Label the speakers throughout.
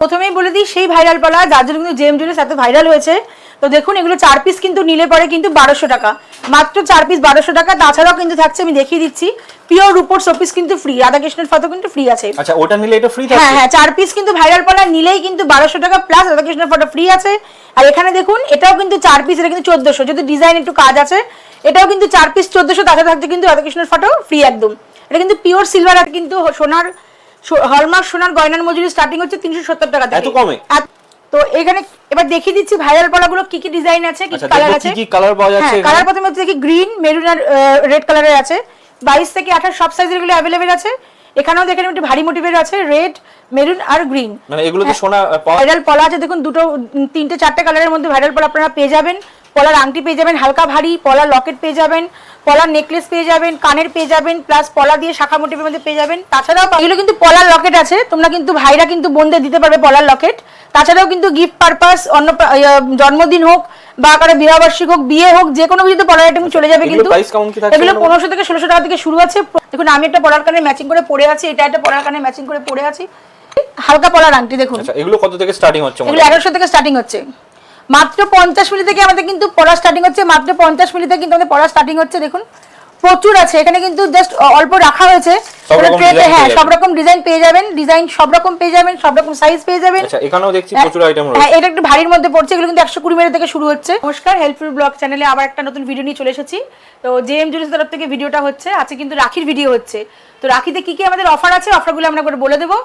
Speaker 1: প্রথমেই বলে দিই সেই ভাইরাল পালা যার জন্য কিন্তু জেম জুলিস এত ভাইরাল হয়েছে। তো দেখুন এগুলো চার পিস কিন্তু নিলে পরে কিন্তু বারোশো টাকা। মাত্র চার পিস বারোশো টাকা তাছাড়াও কিন্তু থাকছে আমি দেখিয়ে দিচ্ছি। পিওর রুপোর শোপিস কিন্তু ফ্রি রাধাকৃষ্ণের ফটো কিন্তু ফ্রি আছে।
Speaker 2: আচ্ছা ওটা নিলে এটা ফ্রি
Speaker 1: হ্যাঁ হ্যাঁ চার পিস কিন্তু ভাইরাল পালা নিলেই কিন্তু বারোশো টাকা প্লাস রাধাকৃষ্ণের ফটো ফ্রি আছে। আর এখানে দেখুন এটাও কিন্তু চার পিস এটা কিন্তু চোদ্দশো। যদি ডিজাইন একটু কাজ আছে এটাও কিন্তু চার পিস চোদ্দশো তাছাড়া থাকছে কিন্তু রাধাকৃষ্ণের ফটো ফ্রি একদম। এটা কিন্তু পিওর সিলভার আর কিন্তু সোনার হলমার্ক সোনার গয়নার মজুরি স্টার্টিং হচ্ছে তিনশো সত্তর টাকা থেকে।
Speaker 2: এত কমে?
Speaker 1: তো এখানে এবার দেখিয়ে দিচ্ছি ভাইরাল পালাগুলো কি কি ডিজাইন আছে কি
Speaker 2: আচ্ছা
Speaker 1: কালার আছে।
Speaker 2: কি কি কালার পাওয়া যাচ্ছে
Speaker 1: হ্যাঁ কালার প্রথমে হচ্ছে দেখি গ্রিন মেরুন আর রেড কালারের আছে। বাইশ থেকে আঠাশ সব সাইজেরগুলো অ্যাভেলেবেল আছে। এখানেও দেখেন একটু ভারী মোটিভের আছে রেড মেরুন আর গ্রিন
Speaker 2: মানে এগুলো তো সোনা আহ, পাওয়া
Speaker 1: ভাইরাল পলা আছে দেখুন দুটো তিনটে চারটে কালারের মধ্যে ভাইরাল পলা আপনারা পেয়ে যাবেন। পলার আংটি পেয়ে যাবেন হালকা ভারী পলার লকেট পেয়ে যাবেন পলার নেকলেস পেয়ে যাবেন কানের পেয়ে যাবেন প্লাস পলা দিয়ে শাখা মোটিভের মধ্যে পেয়ে যাবেন। তাছাড়াও এগুলো কিন্তু পলার লকেট আছে তোমরা কিন্তু ভাইরা কিন্তু বোনদের দিতে পারবে পলার লকেট। তাছাড়াও কিন্তু গিফট পারপাস অন্য জন্মদিন হোক বা কারও বিবাহবার্ষিক হোক বিয়ে হোক যে কোনো কিছুতে পলার আইটেম চলে যাবে কিন্তু এগুলো পনেরোশো থেকে ষোলোশো টাকা থেকে শুরু আছে। দেখুন আমি একটা পলার কানে ম্যাচিং করে পরে আছি এটা একটা পলার কানে ম্যাচিং করে পরে আছি। হালকা পলার আংটি দেখুন।
Speaker 2: আচ্ছা এগুলো কত থেকে স্টার্টিং হচ্ছে
Speaker 1: এগুলো এগারোশো থেকে স্টার্টিং হচ্ছে। মাত্র পঞ্চাশ মিলি থেকে আমাদের কিন্তু পড়া স্টার্টিং হচ্ছে, মাত্র পঞ্চাশ মিলি থেকে কিন্তু আমাদের পড়া স্টার্টিং হচ্ছে, দেখুন। প্রচুর আছে। এখানে কিন্তু জাস্ট অল্প রাখা হয়েছে। হ্যাঁ সব রকম ডিজাইন পেয়ে যাবেন ডিজাইন সব রকম পেয়ে যাবেন সব রকম সাইজ পেয়ে যাবেন।
Speaker 2: আচ্ছা এখানেও দেখছি প্রচুর আইটেম
Speaker 1: হ্যাঁ এটা একটু ভারীর মধ্যে পড়ছে এগুলো কিন্তু থেকে শুরু হচ্ছে। নমস্কার হেল্পফুল ব্লগ চ্যানেলে আবার একটা নতুন ভিডিও নিয়ে চলে এসেছি। তো জেএম জুলিস তরফ থেকে ভিডিওটা হচ্ছে আজকে কিন্তু রাখির ভিডিও হচ্ছে। তো রাখিতে কি কি আমাদের অফার আছে অফারগুলো আমরা করে বলে দেবো।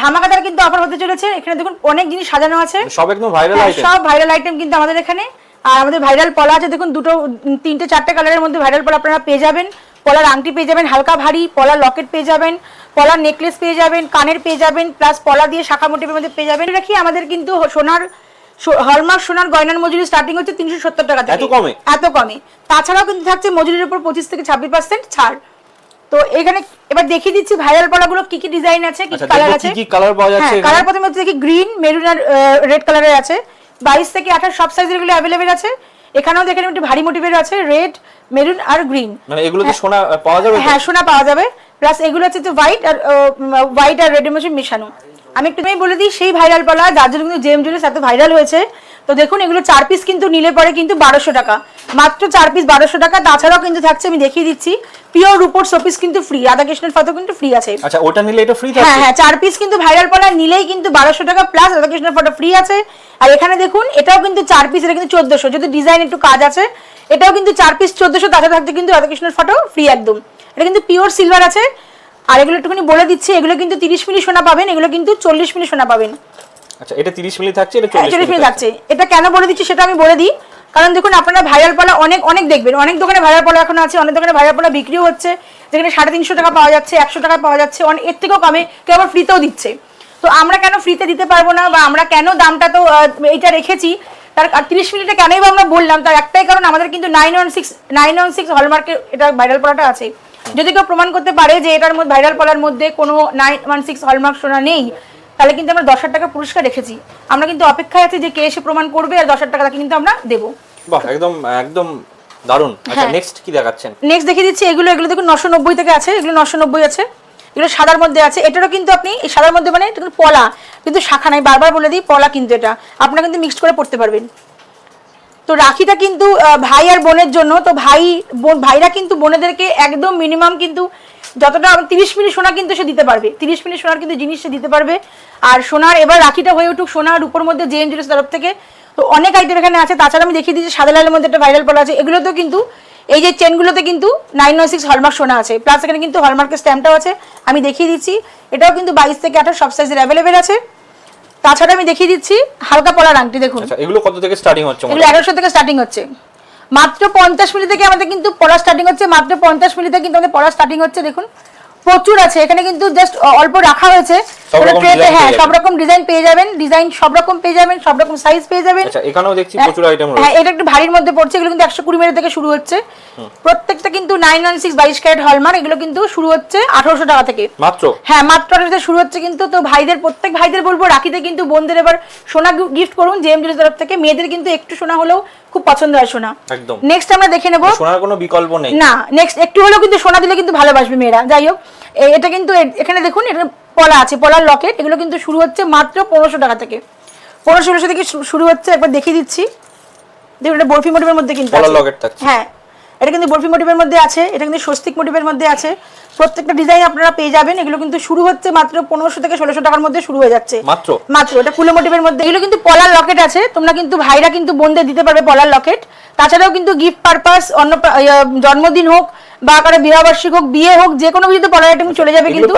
Speaker 1: ধামাকাদার কিন্তু অফার হতে চলেছে। এখানে দেখুন অনেক জিনিস সাজানো আছে।
Speaker 2: সব একদম ভাইরাল
Speaker 1: হ্যাঁ,
Speaker 2: আইটেম
Speaker 1: সব ভাইরাল আইটেম কিন্তু আমাদের এখানে। আর আমাদের ভাইরাল পলা আছে দেখুন দুটো তিনটে চারটে কালারের মধ্যে ভাইরাল পলা আপনারা পেয়ে যাবেন। পলার আংটি পেয়ে যাবেন হালকা ভারী পলার লকেট পেয়ে যাবেন পলার নেকলেস পেয়ে যাবেন কানের পেয়ে যাবেন প্লাস পলা দিয়ে শাখা মোটিভের মধ্যে পেয়ে যাবেন। রাখি আমাদের কিন্তু সোনার হলমার্ক সোনার গয়নার মজুরি স্টার্টিং হচ্ছে তিনশো সত্তর টাকা থেকে।
Speaker 2: এত কমে?
Speaker 1: তাছাড়াও কিন্তু থাকছে মজুরির উপর পঁচিশ থেকে ছাব্বিশ পার্সেন্ট ছাড়। তো এখানে এবার দেখিয়ে দিচ্ছি ভাইরাল পলাগুলো কি কি ডিজাইন আছে কি
Speaker 2: আচ্ছা
Speaker 1: কালার আছে।
Speaker 2: কি কি কালার পাওয়া যাচ্ছে
Speaker 1: হ্যাঁ কালার প্রথমে হচ্ছে দেখি গ্রিন মেরুন আর রেড কালারের আছে। বাইশ থেকে আঠাশ সব সাইজের এগুলো অ্যাভেলেবেল আছে। এখানেও দেখেন একটু ভারী মোটিভের আছে রেড মেরুন আর গ্রিন
Speaker 2: মানে এগুলো তো সোনা পাওয়া যাবে
Speaker 1: হ্যাঁ সোনা পাওয়া যাবে। প্লাস এগুলো হচ্ছে হোয়াইট আর হোয়াইট আর রেড মধ্যে মেশানো। আমি একটু তুমি বলে দিই সেই ভাইরাল পালা যার জন্য কিন্তু জেম জুলিস এত ভাইরাল হয়েছে। তো দেখুন এগুলো চার পিস কিন্তু নিলে পরে কিন্তু বারোশো টাকা। মাত্র চার পিস বারোশো টাকা। তাছাড়াও কিন্তু থাকছে আমি দেখিয়ে দিচ্ছি। পিওর রুপোর শোপিস কিন্তু ফ্রি রাধাকৃষ্ণের ফটো কিন্তু ফ্রি আছে।
Speaker 2: আচ্ছা ওটা নিলে এটা ফ্রি
Speaker 1: হ্যাঁ হ্যাঁ চার পিস কিন্তু ভাইরাল পলা নিলেই কিন্তু বারোশো টাকা প্লাস রাধাকৃষ্ণের ফটো ফ্রি আছে। আর এখানে দেখুন এটাও কিন্তু চার পিস এটা কিন্তু চোদ্দশো। যদি ডিজাইন একটু কাজ আছে এটাও কিন্তু চার পিস চোদ্দশো তাছাড়া থাকছে কিন্তু রাধাকৃষ্ণের ফটো ফ্রি একদম। এটা কিন্তু পিওর সিলভার আছে। আর এগুলো একটুখানি বলে দিচ্ছি এগুলো কিন্তু তিরিশ মিলি সোনা পাবেন এগুলো কিন্তু চল্লিশ মিলি সোনা পাবেন।
Speaker 2: আচ্ছা এটা 30 মিলি থাকছে এটা
Speaker 1: হ্যাঁ,
Speaker 2: 40
Speaker 1: চল্লিশ
Speaker 2: মিলি
Speaker 1: মিলি
Speaker 2: থাকছে?
Speaker 1: থাকছে। এটা কেন বলে দিচ্ছি সেটা আমি বলে দিই। কারণ দেখুন আপনারা ভাইরাল পলা অনেক অনেক দেখবেন। অনেক দোকানে ভাইরাল পলা এখন আছে, অনেক দোকানে ভাইরাল পলা বিক্রিও হচ্ছে, যেখানে সাড়ে তিনশো টাকা পাওয়া যাচ্ছে, একশো টাকা পাওয়া যাচ্ছে অনেক এর থেকেও কমে, কেউ আবার ফ্রিতেও দিচ্ছে। তো আমরা কেন ফ্রিতে দিতে পারব না, বা আমরা কেন দামটা তো এইটা রেখেছি, তার তিরিশ মিনিটে কেনই বা আমরা বললাম, তার একটাই কারণ আমাদের কিন্তু nine one six nine one six হলমার্কের এটা ভাইরাল পলাটা আছে। যদি কেউ প্রমাণ করতে পারে যে এটার মধ্যে ভাইরাল পলার মধ্যে কোনো নাইন ওয়ান সিক্স হলমার্ক সোনা নেই তাহলে কিন্তু আমরা দশ হাজার টাকা পুরস্কার রেখেছি। আমরা কিন্তু অপেক্ষায় আছি যে কে এসে প্রমাণ করবে আর দশ হাজার টাকা তাকে কিন্তু আমরা দেবো।
Speaker 2: বাহ একদম একদম দারুণ আচ্ছা
Speaker 1: হ্যাঁ।
Speaker 2: নেক্সট কি দেখাচ্ছেন?
Speaker 1: নেক্সট দেখিয়ে দিচ্ছি এগুলো এগুলো দেখুন নশো নব্বই থেকে আছে এগুলো নশো নব্বই আছে। এগুলো সাদার মধ্যে আছে। এটারও কিন্তু আপনি এই সাদার মধ্যে মানে পলা। কিন্তু শাখা নাই বারবার বলে দিই পলা কিন্তু এটা। আপনারা কিন্তু মিক্সড করে পড়তে পারবেন। তো রাখিটা কিন্তু ভাই আর বোনের জন্য। তো ভাই ভাইরা কিন্তু বোনেদেরকে একদম মিনিমাম কিন্তু যতটা তিরিশ মিনিট সোনা কিন্তু সে দিতে পারবে। তিরিশ মিনিট সোনার কিন্তু জিনিস সে দিতে পারবে। আর সোনার এবার রাখিটা হয়ে উঠুক সোনার উপর মধ্যে জে এনজিওর তরফ থেকে। তো অনেক আইটেম এখানে আছে। তাছাড়া আমি দেখিয়ে দিচ্ছি সাদা লালের মধ্যে একটা ভাইরাল পড়া আছে। এগুলোতেও কিন্তু এই যে চেনগুলোতে কিন্তু নাইন ওয়ান সিক্স হলমার্ক সোনা আছে। প্লাস এখানে কিন্তু হলমার্কের স্ট্যাম্পটাও আছে। আমি দেখিয়ে দিচ্ছি। এটাও কিন্তু বাইশ থেকে আঠাশ সব সাইজের অ্যাভেলেবেল আছে। তাছাড়া আমি দেখিয়ে দিচ্ছি হালকা পলার আংটি দেখুন।
Speaker 2: আচ্ছা এগুলো কত থেকে স্টার্টিং হচ্ছে
Speaker 1: এগুলো এগারোশো থেকে স্টার্টিং হচ্ছে। মাত্র পঞ্চাশ মিলি থেকে আমাদের কিন্তু পড়া স্টার্টিং হচ্ছে মাত্র পঞ্চাশ মিলি থেকে কিন্তু আমাদের পড়া স্টার্টিং হচ্ছে দেখুন। প্রচুর আছে এখানে কিন্তু জাস্ট অল্প রাখা হয়েছে।
Speaker 2: design
Speaker 1: হ্যাঁ সব রকম ডিজাইন পেয়ে যাবেন ডিজাইন সব রকম পেয়ে যাবেন সব রকম সাইজ পেয়ে যাবেন।
Speaker 2: আচ্ছা এখানেও দেখছি
Speaker 1: হ্যাঁ,
Speaker 2: প্রচুর আইটেম
Speaker 1: হ্যাঁ এটা একটু ভারীর মধ্যে পড়ছে এগুলো কিন্তু একশো কুড়ি থেকে শুরু হচ্ছে। প্রত্যেকটা কিন্তু নাইন ওয়ান সিক্স বাইশ ক্যারেট হলমার্ক এগুলো কিন্তু শুরু হচ্ছে আঠারোশো টাকা থেকে।
Speaker 2: মাত্র?
Speaker 1: হ্যাঁ মাত্র আঠারোতে শুরু হচ্ছে কিন্তু তো ভাইদের প্রত্যেক ভাইদের বলব রাখিতে কিন্তু বোনদের এবার সোনা গিফট করুন জেএম জুলির তরফ থেকে। মেয়েদের কিন্তু একটু সোনা হলেও খুব পছন্দ হয় সোনা।
Speaker 2: একদম।
Speaker 1: নেক্সট আমরা দেখে নেব
Speaker 2: সোনার কোনো বিকল্প নেই।
Speaker 1: না নেক্সট একটু হলেও কিন্তু সোনা দিলে কিন্তু ভালোবাসবে মেয়েরা। যাই হোক এটা কিন্তু এখানে দেখুন এটা পলা আছে পলার লকেট এগুলো কিন্তু শুরু হচ্ছে মাত্র পনেরোশো টাকা থেকে। পনেরোশো ষোলোশো থেকে শুরু হচ্ছে একবার দেখিয়ে দিচ্ছি। দেখুন এটা বরফি মোটিভের মধ্যে কিন্তু। হ্যাঁ এটা কিন্তু বরফি মোটিভের মধ্যে আছে এটা কিন্তু স্বস্তিক মোটিভের মধ্যে আছে। প্রত্যেকটা ডিজাইন আপনারা পেয়ে যাবেন এগুলো কিন্তু শুরু হচ্ছে মাত্র পনেরোশো থেকে ষোলোশো টাকার মধ্যে শুরু হয়ে যাচ্ছে।
Speaker 2: মাত্র?
Speaker 1: মাত্র এটা ফুলো মোটিভের মধ্যে। এগুলো কিন্তু পলার লকেট আছে তোমরা কিন্তু ভাইরা কিন্তু বোনদের দিতে পারবে পলার লকেট। তাছাড়াও কিন্তু গিফট পারপাস অন্য জন্মদিন হোক বা কারও বিবাহবার্ষিক হোক বিয়ে হোক যে কোনো কিছুতে পলার আইটেম চলে যাবে কিন্তু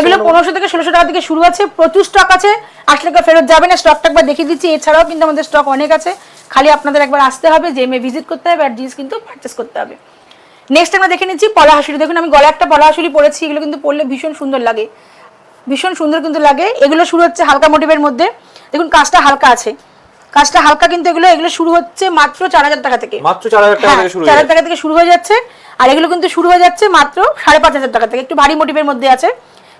Speaker 1: এগুলো পনেরোশো থেকে ষোলোশো টাকা থেকে শুরু আছে প্রচুর স্টক আছে আসলে কেউ ফেরত যাবে না স্টকটা একবার দেখিয়ে দিচ্ছি। এছাড়াও কিন্তু আমাদের স্টক অনেক আছে। খালি আপনাদের একবার আসতে হবে জেমে ভিজিট করতে হবে আর জিনিস কিন্তু পারচেস করতে হবে। নেক্সট আমরা দেখে নিচ্ছি পলা হাসুরি দেখুন আমি গলা একটা পলা হাসুরি পরেছি এগুলো কিন্তু পরলে ভীষণ সুন্দর লাগে। ভীষণ সুন্দর কিন্তু লাগে। এগুলো শুরু হচ্ছে হালকা মোটিভের মধ্যে। দেখুন কাজটা হালকা আছে। কাজটা হালকা কিন্তু এগুলো এগুলো শুরু হচ্ছে মাত্র চার হাজার টাকা থেকে।
Speaker 2: মাত্র চার হাজার টাকা
Speaker 1: হ্যাঁ,
Speaker 2: থেকে শুরু
Speaker 1: চার হাজার টাকা থেকে শুরু হয়ে যাচ্ছে। আর এগুলো কিন্তু শুরু হয়ে যাচ্ছে মাত্র সাড়ে পাঁচ হাজার টাকা থেকে। একটু ভারী মোটিভের মধ্যে আছে।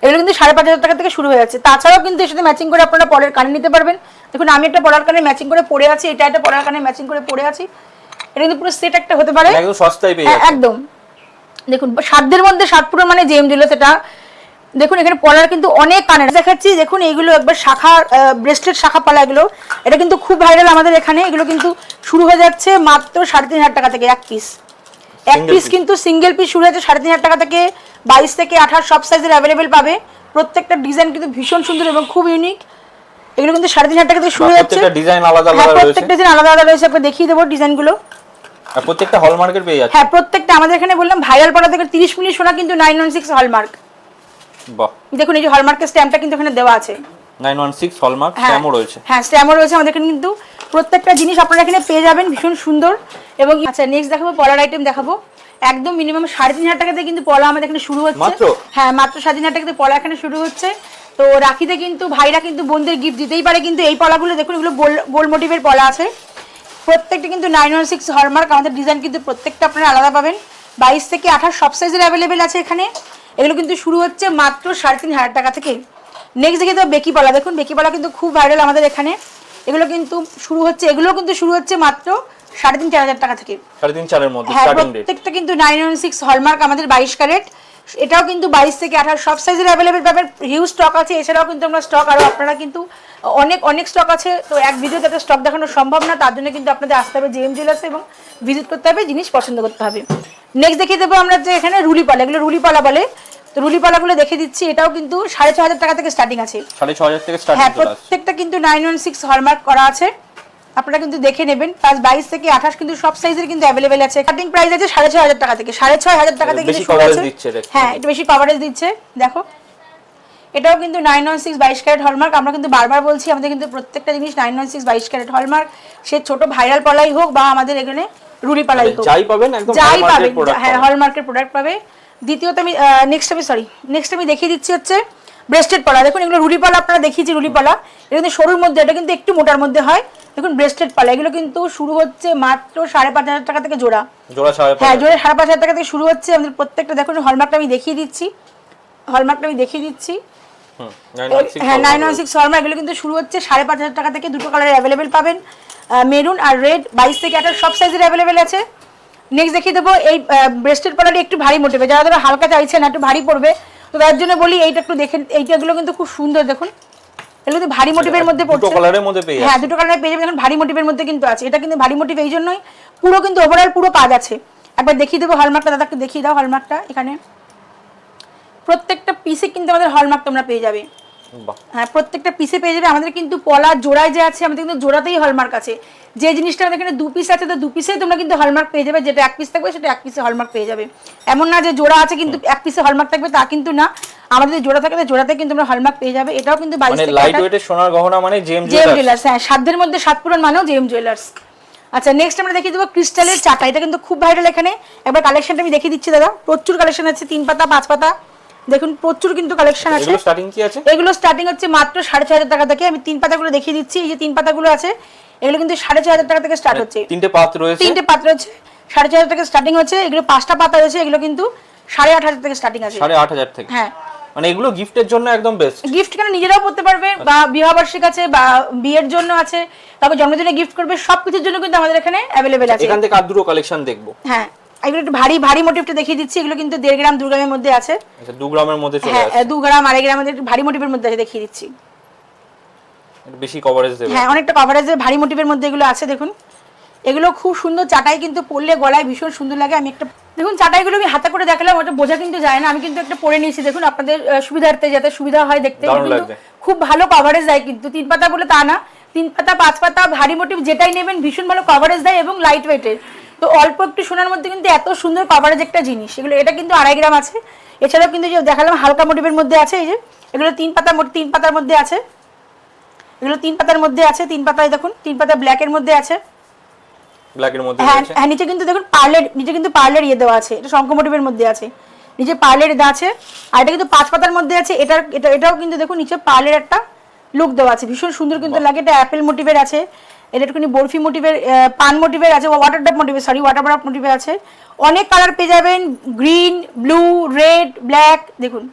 Speaker 1: এগুলো কিন্তু সাড়ে পাঁচ হাজার টাকা থেকে শুরু হয়ে যাচ্ছে। তাছাড়াও কিন্তু এর সাথে ম্যাচিং করে আপনারা পরের কানে নিতে পারবেন। দেখুন আমি একটা পলার কানে ম্যাচিং করে পরে আছি এটা একটা পলার কানে ম্যাচিং করে পরে আছি। এটা কিন্তু পুরো সেট একটা হতে পারে।
Speaker 2: একদম সস্তায় পেয়ে
Speaker 1: হ্যাঁ, একদম। দেখুন সাধ্যের মধ্যে সাত পুরো মানে জেম দিল সেটা। দেখুন এখানে পলার কিন্তু অনেক কানের দেখাচ্ছি দেখুন এইগুলো একবার শাখা ব্রেসলেট শাখা পালা এগুলো। এটা কিন্তু খুব ভাইরাল আমাদের এখানে। এগুলো কিন্তু শুরু হয়ে যাচ্ছে মাত্র সাড়ে তিন হাজার টাকা থেকে এক পিস এক পিস কিন্তু সিঙ্গেল পিস শুরু হয়েছে সাড়ে তিন হাজার টাকা থেকে। বাইশ থেকে আঠাশ সব সাইজের অ্যাভেলেবেল পাবে। প্রত্যেকটা ডিজাইন কিন্তু ভীষণ সুন্দর এবং খুব ইউনিক এগুলো কিন্তু সাড়ে তিন হাজার টাকা থেকে শুরু হয়ে
Speaker 2: প্রত্যেকটা ডিজাইন আলাদা
Speaker 1: হ্যাঁ
Speaker 2: আলাদা রয়েছে।
Speaker 1: প্রত্যেকটা ডিজাইন আলাদা আলাদা রয়েছে। একবার দেখিয়ে দেবো ডিজাইনগুলো
Speaker 2: আর প্রত্যেকটা হলমার্কের পেয়ে যাচ্ছে
Speaker 1: হ্যাঁ প্রত্যেকটা আমাদের এখানে বললাম ভাইরাল পাড়া থেকে তিরিশ মিনিট সোনা কিন্তু নাইন ওয়ান সিক্স হলমার্ক
Speaker 2: বাহ।
Speaker 1: দেখুন এই যে হলমার্কের স্ট্যাম্পটা কিন্তু এখানে দেওয়া আছে।
Speaker 2: নাইন ওয়ান সিক্স হলমার্ক
Speaker 1: হ্যাঁ
Speaker 2: স্ট্যাম্পও রয়েছে।
Speaker 1: হ্যাঁ স্ট্যাম্পও রয়েছে আমাদের কিন্তু প্রত্যেকটা জিনিস আপনারা এখানে পেয়ে যাবেন ভীষণ সুন্দর। এবং আচ্ছা নেক্সট দেখাবো পলার আইটেম দেখাবো। একদম মিনিমাম সাড়ে তিন হাজার টাকা থেকে কিন্তু পলা আমাদের এখানে শুরু হচ্ছে? হ্যাঁ মাত্র সাড়ে তিন হাজার টাকা থেকে পলা এখানে শুরু হচ্ছে। তো রাখিতে কিন্তু ভাইরা কিন্তু বোনদের গিফট দিতেই পারে কিন্তু এই পলাগুলো দেখুন এগুলো গোল গোল মোটিভের পলা আছে। প্রত্যেকটা কিন্তু নাইন ওয়ান সিক্স হলমার্ক আমাদের ডিজাইন কিন্তু প্রত্যেকটা আপনারা আলাদা পাবেন। বাইশ থেকে আঠাশ সব সাইজের অ্যাভেলেবেল আছে এখানে। এগুলো কিন্তু শুরু হচ্ছে মাত্র সাড়ে তিন হাজার টাকা থেকে। নেক্সট দেখে তো বেকিপালা দেখুন বেকিপালা কিন্তু খুব ভাইরাল আমাদের এখানে। এগুলো কিন্তু শুরু হচ্ছে এগুলো কিন্তু শুরু হচ্ছে মাত্র সাড়ে তিন চার হাজার টাকা থেকে।
Speaker 2: সাড়ে তিন চারের মধ্যে
Speaker 1: হ্যাঁ প্রত্যেকটা কিন্তু নাইন ওয়ান সিক্স হলমার্ক আমাদের বাইশ ক্যারেট এটাও কিন্তু বাইশ থেকে আঠাশ সব সাইজের অ্যাভেলেবেল পাবেন হিউজ স্টক আছে এছাড়াও কিন্তু আমরা স্টক আরও আপনারা কিন্তু অনেক অনেক স্টক আছে। তো এক ভিডিওতে একটা স্টক দেখানো সম্ভব না তার জন্য কিন্তু আপনাদের আসতে হবে জেএম জুয়েলার্সে এবং ভিজিট করতে হবে জিনিস পছন্দ করতে হবে। নেক্সট দেখিয়ে দেবো আমরা যে এখানে রুলিপালা এগুলো রুলিপালা বলে। তো রুলিপালাগুলো দেখে দিচ্ছি এটাও কিন্তু সাড়ে ছ হাজার টাকা থেকে স্টার্টিং আছে।
Speaker 2: সাড়ে ছ হাজার থেকে স্টার্টিং
Speaker 1: হ্যাঁ প্রত্যেকটা কিন্তু নাইন ওয়ান সিক্স হলমার্ক করা আছে। আপনারা কিন্তু দেখে নেবেন প্লাস বাইশ থেকে আঠাশ কিন্তু সব সাইজের কিন্তু অ্যাভেলেবেল আছে। স্টার্টিং প্রাইস আছে সাড়ে ছয় হাজার টাকা থেকে সাড়ে ছয় হাজার টাকা থেকে হ্যাঁ একটু বেশি কভারেজ দিচ্ছে দেখো। এটাও কিন্তু নাইন ওয়ান সিক্স বাইশ ক্যারেট হলমার্ক আমরা কিন্তু বারবার বলছি আমাদের কিন্তু প্রত্যেকটা জিনিস নাইন ওয়ান সিক্স বাইশ ক্যারেট হলমার্ক সে ছোট ভাইরাল পালাই হোক বা আমাদের এখানে রুলি পালাই হোক।
Speaker 2: মানে যাই পাবেন
Speaker 1: যাই
Speaker 2: hallmark
Speaker 1: পাবে হ্যাঁ হলমার্কের প্রোডাক্ট পাবে। দ্বিতীয়ত আমি নেক্সট আমি সরি নেক্সট আমি দেখিয়ে দিচ্ছি হচ্ছে ব্রেস্টেড পালা। দেখুন এগুলো রুলি পালা আপনারা দেখিয়েছি রুলি পালা। এটা কিন্তু সরুর মধ্যে এটা কিন্তু একটু মোটার মধ্যে হয়। দেখুন ব্রেস্টেড পালা এগুলো কিন্তু শুরু হচ্ছে মাত্র সাড়ে পাঁচ হাজার টাকা থেকে জোড়া।
Speaker 2: জোড়া
Speaker 1: হ্যাঁ জোড়া সাড়ে পাঁচ হাজার টাকা থেকে শুরু হচ্ছে। আমাদের প্রত্যেকটা দেখুন হলমার্কটা আমি দেখিয়ে দিচ্ছি। হলমার্কটা আমি দেখিয়ে দিচ্ছি। হ্যাঁ নাইন ওয়ান সিক্স হলমার্ক এগুলো কিন্তু শুরু হচ্ছে সাড়ে পাঁচ হাজার টাকা থেকে দুটো কালার অ্যাভেলেবেল পাবেন। মেরুন আর রেড বাইশ থেকে আঠাশ সব সাইজের অ্যাভেলেবেল আছে। নেক্সট দেখিয়ে দেবো এই ব্রেস্টের পালাটি একটু ভারী মোটিভে যারা ধরো হালকা চাইছে না একটু ভারী পড়বে তো তার জন্য বলি এইটা একটু দেখেন এইটাগুলো কিন্তু খুব সুন্দর দেখুন। এগুলো কিন্তু ভারী মোটিভের মধ্যে
Speaker 2: দুটো কালারের মধ্যে পেয়ে
Speaker 1: হ্যাঁ দুটো কালার পেয়ে যাবেন ভারী মোটিভের মধ্যে কিন্তু আছে। এটা কিন্তু ভারী মোটিভ এই জন্যই পুরো কিন্তু ওভারঅল পুরো কাজ আছে। একবার দেখিয়ে দেবো হলমার্কটা দাদাকে দেখিয়ে দাও হলমার্কটা এখানে প্রত্যেকটা পিসে কিন্তু আমাদের হলমার্ক তোমরা পেয়ে যাবে। হ্যাঁ প্রত্যেকটা পিসে পেয়ে যাবে। আমাদের কিন্তু পলা জোড়ায় যে আছে আমাদের কিন্তু জোড়াতেই হলমার্ক আছে। যে জিনিসটা আমাদের এখানে দু পিস আছে তো দু পিসেই তোমরা কিন্তু হলমার্ক পেয়ে যাবে। যেটা এক পিস থাকবে সেটা এক পিসে হলমার্ক পেয়ে যাবে। এমন না যে জোড়া আছে কিন্তু এক পিসে হলমার্ক থাকবে তা কিন্তু না। আমাদের জোড়া থাকে জোড়াতে কিন্তু আমরা হলমার্ক পেয়ে যাবে। এটাও কিন্তু বাইশ
Speaker 2: মানে লাইট ওয়েটের সোনার গহনা মানে জেম জুয়েলার্স
Speaker 1: হ্যাঁ সাধ্যের মধ্যে সাত পূরণ মানেও জেম জুয়েলার্স আচ্ছা নেক্সট আমরা দেখিয়ে দেবো ক্রিস্টালের চাটা এটা কিন্তু খুব ভাইরাল এখানে। একবার কালেকশনটা আমি দেখিয়ে দিচ্ছি দাদা। প্রচুর কালেকশন আছে তিন পাতা পাঁচ পাতা। দেখুন প্রচুর কিন্তু কালেকশন আছে।
Speaker 2: এগুলো স্টার্টিং কি আছে?
Speaker 1: এগুলো স্টার্টিং হচ্ছে মাত্র সাড়ে ছয় হাজার টাকা থেকে। আমি তিন পাতাগুলো দেখিয়ে দিচ্ছি এই যে তিন পাতাগুলো আছে এগুলো কিন্তু সাড়ে ছয় হাজার টাকা থেকে স্টার্ট হচ্ছে।
Speaker 2: তিনটে পাত রয়েছে?
Speaker 1: তিনটে পাতা রয়েছে সাড়ে ছয় হাজার টাকা স্টার্টিং হচ্ছে। এগুলো পাঁচটা পাতা রয়েছে এগুলো কিন্তু সাড়ে আট হাজার থেকে স্টার্টিং আছে।
Speaker 2: সাড়ে আট হাজার থেকে?
Speaker 1: হ্যাঁ।
Speaker 2: মানে এগুলো গিফটের জন্য একদম বেস্ট
Speaker 1: গিফট কেন নিজেরাও পড়তে পারবে বা বিবাহবার্ষিক আছে বা বিয়ের জন্য আছে তবে জন্মদিনে গিফট করবে সব কিছুর জন্য কিন্তু আমাদের এখানে অ্যাভেলেবেল আছে।
Speaker 2: এখান থেকে আর দুটো কালেকশন দেখব।
Speaker 1: হ্যাঁ। এগুলো একটু ভারী ভারী মোটিভটা দেখিয়ে দিচ্ছি। এগুলো কিন্তু দেড় গ্রাম দু গ্রামের মধ্যে আছে।
Speaker 2: আচ্ছা দু গ্রামের মধ্যে চলে
Speaker 1: হ্যাঁ দু গ্রাম আড়াই গ্রামের একটু ভারী মোটিভের মধ্যে আছে দেখিয়ে দিচ্ছি।
Speaker 2: বেশি কভারেজ দেবে।
Speaker 1: হ্যাঁ অনেকটা কভারেজের ভারী মোটিভের মধ্যে এগুলো আছে দেখুন। এগুলো খুব সুন্দর চাটাই কিন্তু পরলে গলায় ভীষণ সুন্দর লাগে। আমি একটা দেখুন চাটাইগুলো আমি হাতে করে দেখালাম ওটা বোঝা কিন্তু যায় না। আমি কিন্তু একটা পরে নিয়েছি দেখুন আপনাদের সুবিধার্থে যাতে সুবিধা হয় দেখতে। কিন্তু খুব ভালো কভারেজ দেয় কিন্তু। তিন পাতা বলে তা না। তিন পাতা পাঁচ পাতা ভারী মোটিভ যেটাই নেবেন ভীষণ ভালো কভারেজ দেয় এবং লাইট ওয়েটের তো অল্প একটু সোনার মধ্যে কিন্তু এত সুন্দর কভারেজ একটা জিনিস। এগুলো এটা কিন্তু আড়াই গ্রাম আছে। এছাড়াও কিন্তু যে দেখালাম হালকা মোটিভের মধ্যে আছে এই যে। এগুলো তিন পাতা তিন পাতার মধ্যে আছে। এগুলো তিন পাতার মধ্যে আছে তিন পাতায় দেখুন তিন পাতা ব্ল্যাকের মধ্যে আছে।
Speaker 2: ব্ল্যাকের মধ্যে
Speaker 1: হ্যাঁ হ্যাঁ নিচে কিন্তু দেখুন পার্লের নিচে কিন্তু পার্লের ইয়ে দেওয়া আছে। এটা শঙ্খ মোটিভের মধ্যে আছে। নিচে পার্লের দেওয়া আছে। আর এটা কিন্তু পাঁচ পাতার মধ্যে আছে। এটার এটা এটাও কিন্তু দেখুন নিচে পার্লের একটা লুক দেওয়া আছে। ভীষণ সুন্দর কিন্তু লাগে। এটা অ্যাপেল মোটিভের আছে। এটা একটুখানি বরফি মোটিভের পান মোটিভের আছে ওয়াটার ড্রপ মোটিভের সরি ওয়াটার ড্রপ মোটিভে আছে। অনেক কালার পেয়ে যাবেন গ্রিন ব্লু রেড ব্ল্যাক দেখুন।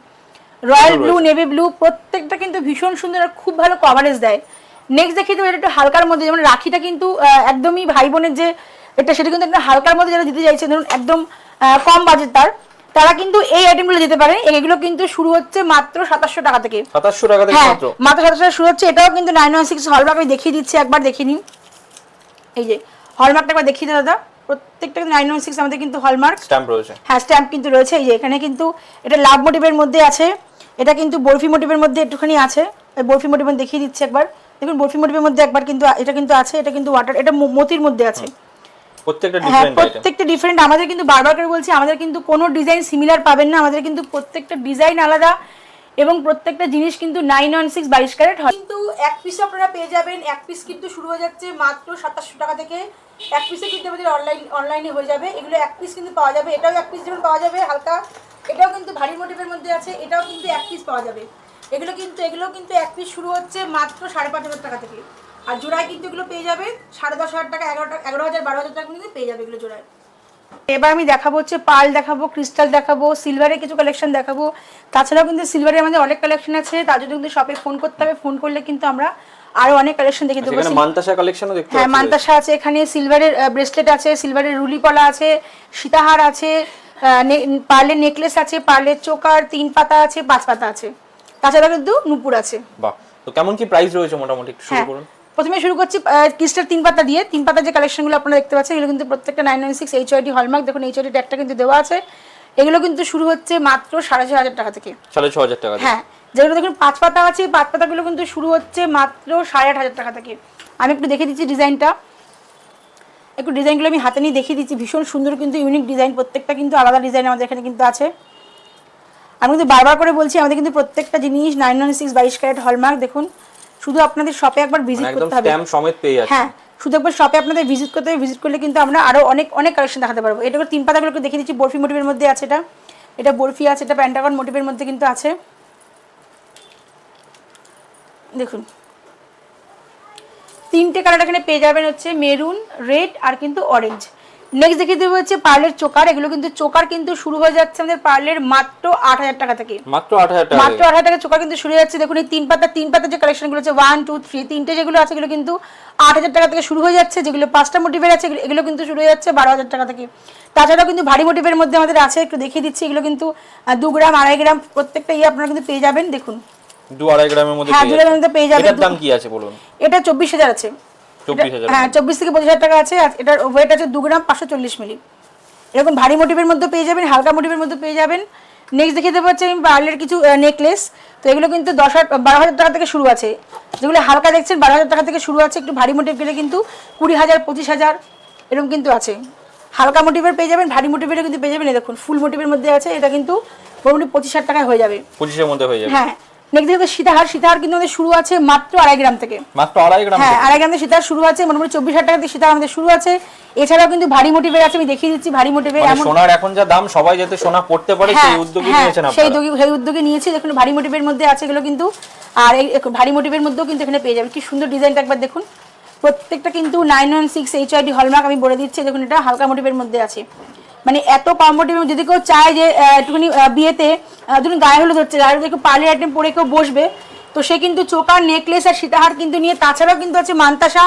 Speaker 1: রয়্যাল ব্লু নেভি ব্লু প্রত্যেকটা কিন্তু ভীষণ সুন্দর আর খুব ভালো কভারেজ দেয়। নেক্সট দেখিয়ে দেবো এটা একটু হালকার মধ্যে যেমন রাখিটা কিন্তু একদমই ভাই বোনের যে এটা সেটা কিন্তু একটা হালকার মধ্যে যারা দিতে চাইছে ধরুন একদম কম বাজেট তার। তারা কিন্তু এই আইটেমগুলো যেতে পারে। এগুলো কিন্তু শুরু হচ্ছে মাত্র সাতাশশো টাকা থেকে।
Speaker 2: সাতাশশো টাকা থেকে
Speaker 1: হ্যাঁ
Speaker 2: মাত্র?
Speaker 1: মাত্র সাতাশশো শুরু হচ্ছে। এটাও কিন্তু নাইন ওয়ান সিক্স হলমার্ক আমি দেখিয়ে দিচ্ছি একবার দেখিয়ে নিন। এই যে হলমার্কটা একবার দেখিয়ে দাদা। প্রত্যেকটা নাইন ওয়ান সিক্স আমাদের কিন্তু হলমার্ক
Speaker 2: স্ট্যাম্প রয়েছে।
Speaker 1: হ্যাঁ স্ট্যাম্প কিন্তু রয়েছে। এই যে এখানে কিন্তু এটা লাভ মোটিভের মধ্যে আছে। এটা কিন্তু বরফি মোটিভের মধ্যে একটুখানি আছে। বরফি মোটিভ দেখিয়ে দিচ্ছি একবার। দেখুন বরফি মোটিভের মধ্যে একবার কিন্তু এটা কিন্তু আছে। এটা কিন্তু ওয়াটার এটা মতির মধ্যে আছে।
Speaker 2: প্রত্যেকটা
Speaker 1: হ্যাঁ
Speaker 2: ডিফারেন্ট আইটেম
Speaker 1: প্রত্যেকটা ডিফারেন্ট আমাদের কিন্তু বারবার করে বলছি আমাদের কিন্তু কোনো ডিজাইন সিমিলার পাবেন না। আমাদের কিন্তু প্রত্যেকটা ডিজাইন আলাদা এবং প্রত্যেকটা জিনিস কিন্তু নাইন ওয়ান সিক্স বাইশ ক্যারেট হয়। কিন্তু এক পিস আপনারা পেয়ে যাবেন। এক পিস কিন্তু শুরু হয়ে যাচ্ছে মাত্র সাতাশশো টাকা থেকে। এক পিসে কিন্তু আমাদের অনলাইন অনলাইনে হয়ে যাবে। এগুলো এক পিস কিন্তু পাওয়া যাবে। এটাও এক পিস যেমন পাওয়া যাবে হালকা। এটাও কিন্তু ভারী মোটিভের মধ্যে আছে। এটাও কিন্তু এক পিস পাওয়া যাবে। এগুলো কিন্তু এগুলো কিন্তু এক পিস শুরু হচ্ছে মাত্র সাড়ে পাঁচ হাজার টাকা থেকে। আর জোড়ায় কিন্তু এগুলো পেয়ে যাবে সাড়ে দশ হাজার টাকা এগারো টাকা এগারো হাজার বারো হাজার টাকা কিন্তু পেয়ে যাবে এগুলো জোড়ায়। এবার আমি দেখাবো হচ্ছে পাল দেখাবো ক্রিস্টাল দেখাবো সিলভারের কিছু কালেকশন দেখাবো। তাছাড়াও কিন্তু সিলভারের আমাদের অনেক কালেকশন আছে তার জন্য কিন্তু শপে ফোন করতে হবে। ফোন করলে কিন্তু আমরা আরও অনেক কালেকশন দেখে দেবো।
Speaker 2: মান্তাসা কালেকশনও দেখতে
Speaker 1: হ্যাঁ মান্তাসা আছে এখানে সিলভারের ব্রেসলেট আছে সিলভারের রুলি কলা আছে সীতাহার আছে পার্লের নেকলেস আছে পার্লের চোকার তিন পাতা আছে পাঁচ পাতা আছে। তাছাড়া কিন্তু নুপুর আছে।
Speaker 2: বাহ তো কেমন কি প্রাইস রয়েছে মোটামুটি? একটু শুরু
Speaker 1: হ্যাঁ
Speaker 2: করুন।
Speaker 1: প্রথমে শুরু করছি ক্রিস্টাল তিন পাতা দিয়ে। তিন পাতার যে কালেকশনগুলো আপনারা দেখতে পাচ্ছেন এগুলো কিন্তু প্রত্যেকটা নাইন নাইন সিক্স এইচ ওয়াইডি হলমার্ক দেখুন এইচ ওয়াইডি ট্যাগটা কিন্তু দেওয়া আছে। এগুলো কিন্তু শুরু হচ্ছে মাত্র সাড়ে ছয় হাজার টাকা থেকে।
Speaker 2: সাড়ে ছ হাজার টাকা
Speaker 1: হ্যাঁ যেগুলো দেখুন পাঁচ পাতা আছে পাঁচ পাতাগুলো কিন্তু শুরু হচ্ছে মাত্র সাড়ে আট হাজার টাকা থেকে। আমি একটু দেখে দিচ্ছি ডিজাইনটা। একটু ডিজাইনগুলো আমি হাতে নিয়ে দেখিয়ে দিচ্ছি। ভীষণ সুন্দর কিন্তু ইউনিক ডিজাইন প্রত্যেকটা কিন্তু আলাদা ডিজাইন আমাদের এখানে কিন্তু আছে। আমি কিন্তু বারবার করে বলছি আমাদের কিন্তু প্রত্যেকটা জিনিস নাইন নাইন সিক্স বাইশ ক্যারেট হলমার্ক দেখুন শুধু আপনাদের শপে একবার ভিজিট
Speaker 2: মানে
Speaker 1: করতে হবে।
Speaker 2: স্ট্যাম্প সমেত পেয়ে যাচ্ছে
Speaker 1: হ্যাঁ শুধু একবার শপে আপনাদের ভিজিট করতে হবে। ভিজিট করলে কিন্তু আমরা আরও অনেক অনেক কালেকশন দেখাতে পারব। এটা তিন পাতাগুলোকে দেখিয়ে দিচ্ছি। বরফি মোটিভের মধ্যে আছে এটা। এটা বরফি আছে এটা প্যান্টাগন মোটিভের মধ্যে কিন্তু আছে। দেখুন। তিনটে কালার এখানে পেয়ে যাবেন হচ্ছে মেরুন রেড আর কিন্তু অরেঞ্জ নেক্সট দেখিয়ে দেবো হচ্ছে পার্লের চোকার। এগুলো কিন্তু চোকার কিন্তু শুরু হয়ে যাচ্ছে আমাদের পার্লের মাত্র আট হাজার টাকা থেকে।
Speaker 2: মাত্র আট হাজার টাকা
Speaker 1: মাত্র আট হাজার টাকা চোখা কিন্তু শুরু হয়ে যাচ্ছে। দেখুন এই তিন পাতা তিন পাতা যে কালেকশনগুলো আছে ওয়ান টু থ্রি তিনটে যেগুলো আছে এগুলো কিন্তু আট হাজার টাকা থেকে শুরু হয়ে যাচ্ছে। যেগুলো পাঁচটা মোটিভের আছে এগুলো- কিন্তু শুরু হয়ে যাচ্ছে বারো হাজার টাকা থেকে। তাছাড়াও কিন্তু ভারী মোটিভের মধ্যে আমাদের আছে একটু দেখিয়ে দিচ্ছি। এগুলো কিন্তু দু গ্রাম আড়াই গ্রাম প্রত্যেকটা ইয়ে আপনারা কিন্তু পেয়ে যাবেন। দেখুন।
Speaker 2: দু আড়াই গ্রামের মধ্যে
Speaker 1: হ্যাঁ, দু গ্রামের মধ্যে পেয়ে যাবেন।
Speaker 2: দাম কি আছে বলুন?
Speaker 1: এটা চব্বিশ হাজার আছে। হ্যাঁ চব্বিশ থেকে পঁচিশ হাজার টাকা আছে এটার ওয়েট আছে দু গ্রাম পাঁচশো চল্লিশ মিলি এরকম ভারী মোটিভের মধ্যে পেয়ে যাবেন হালকা মোটিভের মধ্যে পেয়ে যাবেন। নেক্সট দেখে দেবো হচ্ছে আমি পার্লের কিছু নেকলেস তো এগুলো কিন্তু দশ হাজার বারো হাজার টাকা থেকে শুরু আছে। যেগুলো হালকা দেখছেন বারো হাজার টাকা থেকে শুরু আছে একটু ভারী মোটিভ গেলে কিন্তু কুড়ি হাজার পঁচিশ হাজার এরকম কিন্তু আছে। হালকা মোটিভের পেয়ে যাবেন ভারী মোটিভের কিন্তু পেয়ে যাবেন। দেখুন ফুল মোটিভের মধ্যে আছে এটা কিন্তু মোটামুটি পঁচিশ হাজার টাকায় হয়ে যাবে।
Speaker 2: পঁচিশের মধ্যে হয়ে যাবে।
Speaker 1: হ্যাঁ নেক্সট দেখে সীতাহার সীতাহার কিন্তু আমাদের শুরু আছে মাত্র আড়াই গ্রাম থেকে।
Speaker 2: মাত্র আড়াই গ্রাম
Speaker 1: হ্যাঁ আড়াই গ্রাম থেকে সীতাহার শুরু আছে মোটামুটি চব্বিশ হাজার টাকা থেকে সীতাহার আমাদের শুরু আছে। এছাড়াও কিন্তু ভারী মোটিভের আছে আমি দেখিয়ে দিচ্ছি ভারী মোটিভের
Speaker 2: মানে
Speaker 1: এমন
Speaker 2: সোনার এখন যা দাম সবাই যাতে সোনা পড়তে পারে সেই
Speaker 1: হ্যাঁ,
Speaker 2: উদ্যোগে
Speaker 1: হ্যাঁ,
Speaker 2: নিয়েছেন
Speaker 1: সেই
Speaker 2: আপনারা।
Speaker 1: উদ্যোগে সেই উদ্যোগে নিয়েছি। দেখুন ভারী মোটিভের মধ্যে আছে এগুলো কিন্তু। আর এই ভারী মোটিভের মধ্যেও কিন্তু এখানে পেয়ে যাবেন। কি সুন্দর ডিজাইনটা একবার দেখুন। প্রত্যেকটা কিন্তু nine one six H ID hallmark আমি বলে দিচ্ছি। দেখুন এটা হালকা মোটিভের মধ্যে আছে। মানে এত কম মোটিভের যদি কেউ চায় যে একটুখানি বিয়েতে ধরুন গায়ে হলুদ হচ্ছে গায়ে হলুদ একটু পার্লের আইটেম পরে কেউ বসবে তো সে কিন্তু চোকার নেকলেস আর সীতাহার কিন্তু নিয়ে তাছাড়াও কিন্তু আছে মান্তাসা।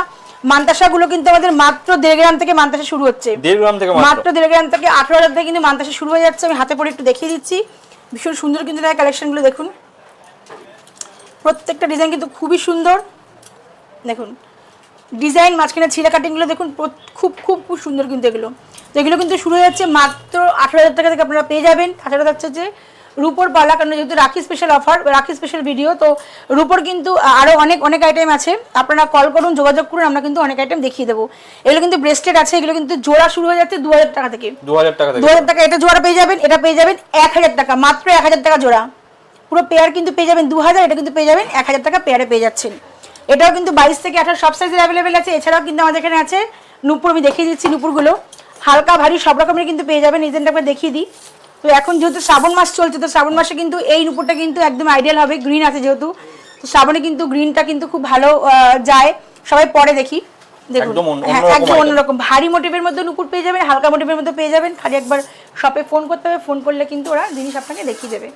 Speaker 1: মান্তাসাগুলো কিন্তু আমাদের মাত্র দেড় গ্রাম থেকে মান্তাসা শুরু হচ্ছে।
Speaker 2: দেড় গ্রাম থেকে মাত্র?
Speaker 1: মাত্র দেড় গ্রাম থেকে আঠারো হাজার থেকে কিন্তু মান্তাসা শুরু হয়ে যাচ্ছে আমি হাতে পরে একটু দেখিয়ে দিচ্ছি। ভীষণ সুন্দর কিন্তু তার কালেকশনগুলো দেখুন। প্রত্যেকটা ডিজাইন কিন্তু খুবই সুন্দর। দেখুন ডিজাইন মাঝখানে ছিঁড়া কাটিংগুলো দেখুন খুব খুব খুব সুন্দর কিন্তু এগুলো। তো এগুলো কিন্তু শুরু হয়ে যাচ্ছে মাত্র আঠারো হাজার টাকা থেকে আপনারা পেয়ে যাবেন। তাছাড়া যাচ্ছে যে রুপোর পালা কারণ যেহেতু Rakhi special offer Rakhi special video তো রুপোর কিন্তু আরও অনেক অনেক আইটেম আছে। আপনারা কল করুন যোগাযোগ করুন আমরা কিন্তু অনেক আইটেম দেখিয়ে দেবো। এগুলো কিন্তু ব্রেস্টেড আছে এগুলো কিন্তু জোড়া শুরু হয়ে যাচ্ছে দু হাজার টাকা থেকে।
Speaker 2: দু হাজার টাকা
Speaker 1: দু হাজার টাকা এটা জোড়া পেয়ে যাবেন এটা পেয়ে যাবেন এক হাজার টাকা মাত্র এক হাজার টাকা জোড়া। পুরো পেয়ার কিন্তু পেয়ে যাবেন দু হাজার এটা কিন্তু পেয়ে যাবেন এক হাজার টাকা পেয়ারে পেয়ে যাচ্ছেন। এটাও কিন্তু বাইশ থেকে আঠারো সব সাইজের অ্যাভেলেবেল আছে। এছাড়াও কিন্তু আমাদের এখানে আছে নুপুর আমি দেখিয়ে দিচ্ছি নুপুরগুলো। হালকা ভারী সব রকমের কিন্তু পেয়ে যাবেন। ডিজাইনটা একবার দেখিয়ে দিই। তো এখন যেহেতু শ্রাবণ মাস চলছে তো শ্রাবণ মাসে কিন্তু এই নুপুরটা কিন্তু একদম আইডিয়াল হবে। গ্রিন আছে যেহেতু। তো শ্রাবণে কিন্তু গ্রিনটা কিন্তু খুব ভালো আহ, যায়। সবাই পরে দেখি। দেখুন।
Speaker 2: একদম
Speaker 1: হ্যাঁ
Speaker 2: অন্যরকম
Speaker 1: একদম অন্যরকম। ভারী মোটিভের মধ্যে নুপুর পেয়ে যাবেন হালকা মোটিভের মধ্যে পেয়ে যাবেন। খালি একবার শপে ফোন করতে হবে ফোন করলে কিন্তু ওরা জিনিস আপনাকে দেখিয়ে দেবে।